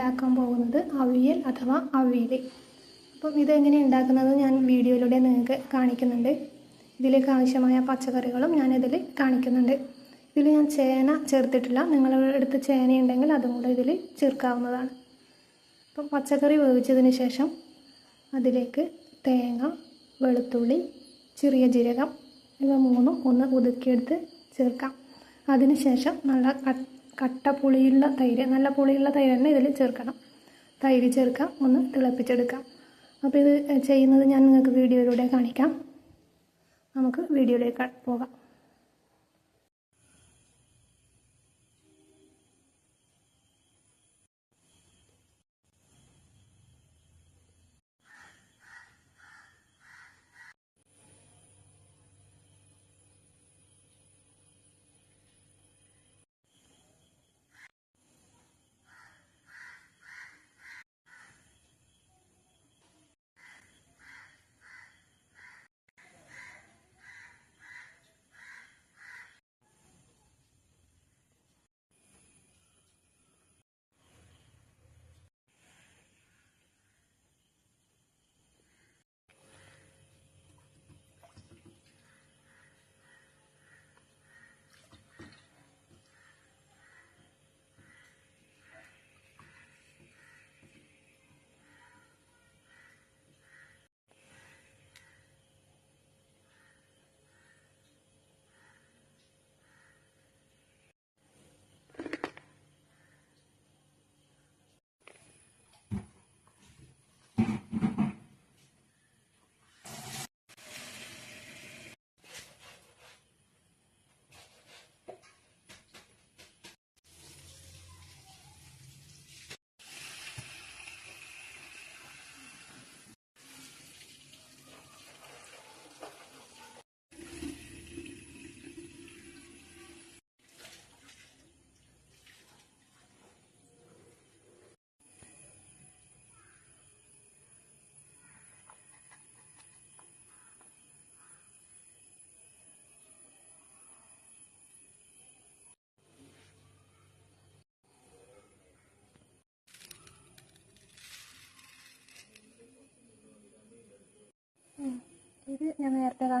ഉണ്ടാക്കാൻ പോകുന്നത് അവിയൽ അഥവാ അവിയൽ അപ്പം ഇതെങ്ങനെ ഉണ്ടാക്കുന്നത് ഞാൻ വീഡിയോയിലൂടെ നിങ്ങൾക്ക് കാണിക്കുന്നുണ്ട്. ഇതിലേക്ക് ആവശ്യമായ പച്ചക്കറികളും ഞാൻ ഇതിൽ കാണിക്കുന്നുണ്ട്. ഇതിൽ ഞാൻ ചേന ചേർത്തിട്ടില്ല. നിങ്ങളുടെ അടുത്ത് ചേനയുണ്ടെങ്കിൽ അതും കൂടെ ഇതിൽ ചേർക്കാവുന്നതാണ്. അപ്പം പച്ചക്കറി വേവിച്ചതിന് ശേഷം അതിലേക്ക് തേങ്ങ വെളുത്തുള്ളി ചെറിയ ജീരകം ഇവ മൂന്നും ഒന്ന് ഒതുക്കിയെടുത്ത് ചേർക്കാം. അതിനുശേഷം നല്ല കട്ട് പുളിയുള്ള തൈര് നല്ല പുളിയുള്ള തൈര് തന്നെ ഇതിൽ ചേർക്കണം. തൈര് ചേർക്കാം ഒന്ന് തിളപ്പിച്ചെടുക്കാം. അപ്പോൾ ഇത് ചെയ്യുന്നത് ഞാൻ നിങ്ങൾക്ക് വീഡിയോയിലൂടെ കാണിക്കാം. നമുക്ക് വീഡിയോയിലേക്ക് പോകാം.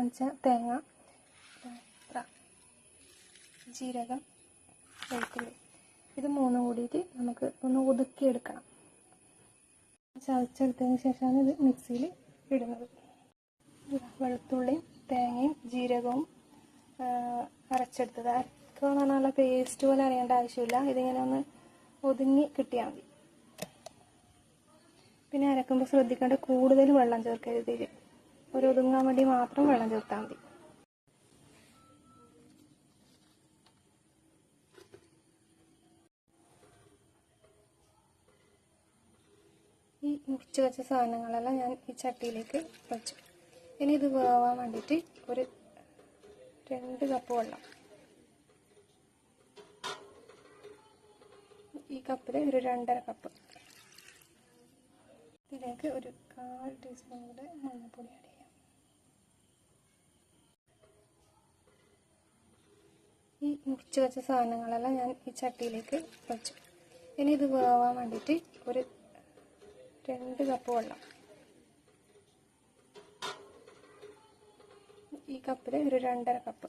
കാണിച്ച തേങ്ങ. ജീരകം വെളുത്തുള്ളി. ഇത് മൂന്നും കൂടിയിട്ട് നമുക്ക് ഒന്ന് ഒതുക്കിയെടുക്കണം. ചതച്ചെടുത്തതിന് ശേഷമാണ് ഇത് മിക്സിയിൽ ഇടുന്നത്. വെളുത്തുള്ളിയും തേങ്ങയും ജീരകവും അരച്ചെടുത്തത്. അരക്കുക പറഞ്ഞാൽ പേസ്റ്റ് പോലെ അറിയേണ്ട ആവശ്യമില്ല. ഇതിങ്ങനെ ഒന്ന് ഒതുങ്ങി കിട്ടിയാൽ മതി. പിന്നെ അരക്കുമ്പോൾ ശ്രദ്ധിക്കേണ്ട കൂടുതൽ വെള്ളം ചേർക്കരുത് ഒരു ഒതുങ്ങാൻ വേണ്ടി മാത്രം വെള്ളം ചേർത്താൽ മതി. ഈ മുറിച്ച് വെച്ച സാധനങ്ങളെല്ലാം ഞാൻ ഈ ചട്ടിയിലേക്ക് വെച്ചു. ഇനി ഇത് വേവാൻ വേണ്ടിയിട്ട് ഒരു രണ്ട് കപ്പ് വെള്ളം. ഈ കപ്പിൽ ഒരു രണ്ടര കപ്പ്. ഇതിലേക്ക് ഒരു കാൽ ടീസ്പൂൺ കൂടെ മഞ്ഞൾപ്പൊടി ആഡ് ഈ മുറിച്ച് വെച്ച സാധനങ്ങളെല്ലാം ഞാൻ ഈ ചട്ടിയിലേക്ക് വെച്ചു. ഇനി ഇത് വേവാൻ വേണ്ടിയിട്ട് ഒരു രണ്ട് കപ്പ് വെള്ളം. ഈ കപ്പിൽ ഒരു രണ്ടര കപ്പ്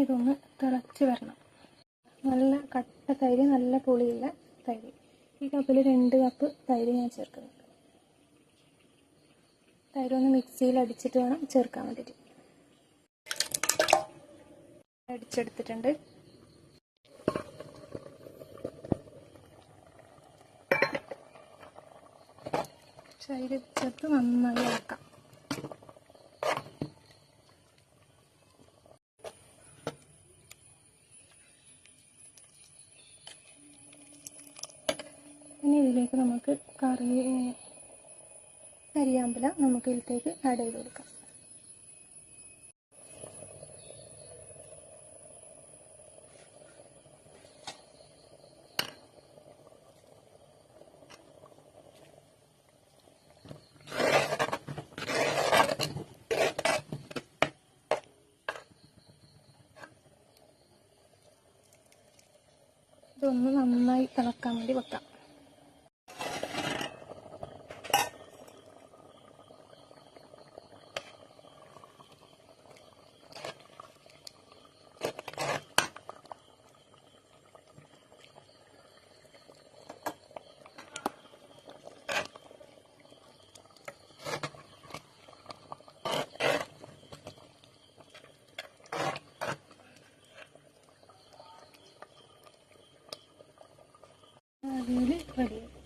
ഇതൊന്ന് തിളച്ച് വരണം. നല്ല കട്ട തൈര് നല്ല പുളിയുള്ള തൈര്. ഈ കപ്പിൽ രണ്ട് കപ്പ് തൈര് ഞാൻ ചേർക്കുന്നുണ്ട്. തൈര് ഒന്ന് മിക്സിയിൽ അടിച്ചിട്ട് വേണം ചേർക്കാൻ വേണ്ടിയിട്ട്. അടിച്ചെടുത്തിട്ടുണ്ട്. തൈര് ചേർത്ത് നന്നായി ഇളക്കാം. ഇതിലേക്ക് നമുക്ക് കറി കരിയാമ്പല നമുക്ക് ഇതിലേക്ക് ആഡ് ചെയ്ത് കൊടുക്കാം. ഇതൊന്ന് നന്നായി തിളക്കാൻ വേണ്ടി വെക്കാം. അതിൽ കടുക്